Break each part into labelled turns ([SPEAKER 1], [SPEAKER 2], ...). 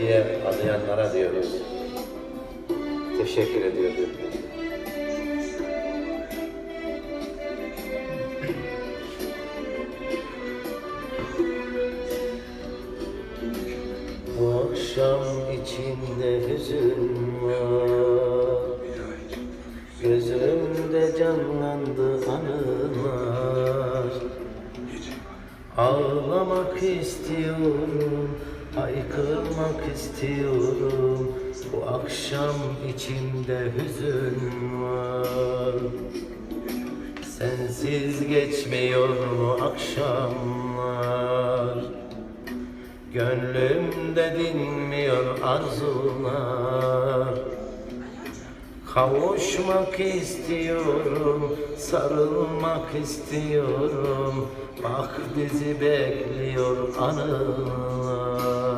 [SPEAKER 1] diye adayanlara diyoruz. Teşekkür ediyorum. Bu akşam içinde hüzün var Gözümde canlandı anılar Ağlamak istiyorum, haykırmak istiyorum. Bu akşam içimde hüzün var. Sensiz geçmiyor mu akşamlar? Gönlümde dinmiyor arzular. Kavuşmak istiyorum, sarılmak istiyorum. Bak bizi bekliyor anılar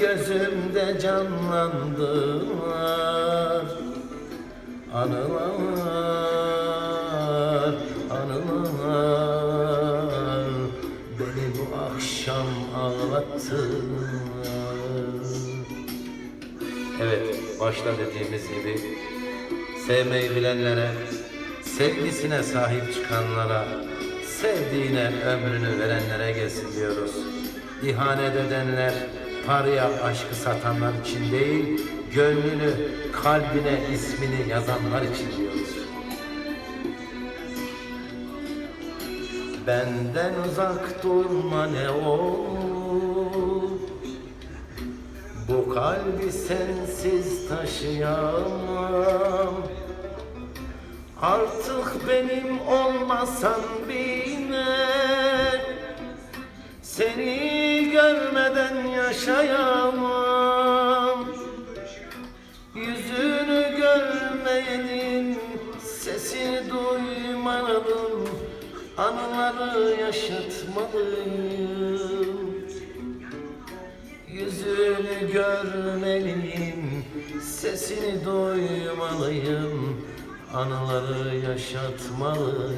[SPEAKER 1] gözümde canlandılar. Anılar, anılar Beni bu akşam ağlattılar. Evet, başta dediğimiz gibi Sevmeyi bilenlere, sevgisine sahip çıkanlara Sevdiğine ömrünü verenlere gelsin diyoruz. İhanet edenler, paraya aşkı satanlar için değil Gönlünü, kalbine ismini yazanlar için diyoruz. Benden uzak durma ne olur. Bu kalbi sensiz taşıyamam. Artık benim olmasan bile Seni görmeden yaşayamam. Yüzünü görmeyenin sesini duymadım. Anıları yaşatmalıyım. Yüzünü görmeliyim Sesini duymalıyım. Anıları yaşatmalıyım.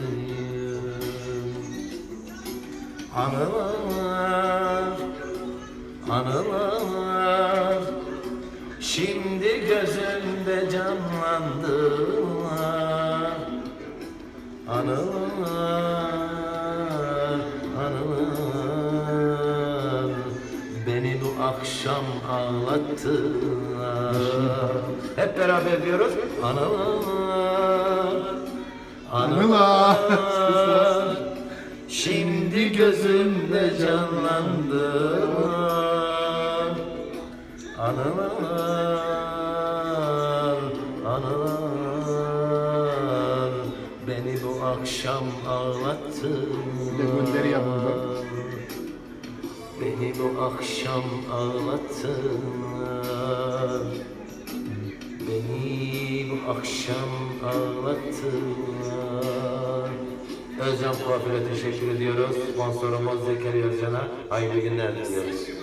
[SPEAKER 1] Anılar gözümde canlandılar Anılar, anılar. Beni bu akşam ağlattılar. Hep beraber diyoruz. Anılar,
[SPEAKER 2] Anılar.
[SPEAKER 1] anılar. Şimdi gözümde canlandılar Anılar, akşam
[SPEAKER 2] Bir de gönderi yap buradan.
[SPEAKER 1] Beni bu akşam ağlattılar Beni bu akşam ağlattılar Özcan Kuaför'e teşekkür ediyoruz. Sponsorumuz Zekeriya Özcan'a hayırlı günler diliyoruz.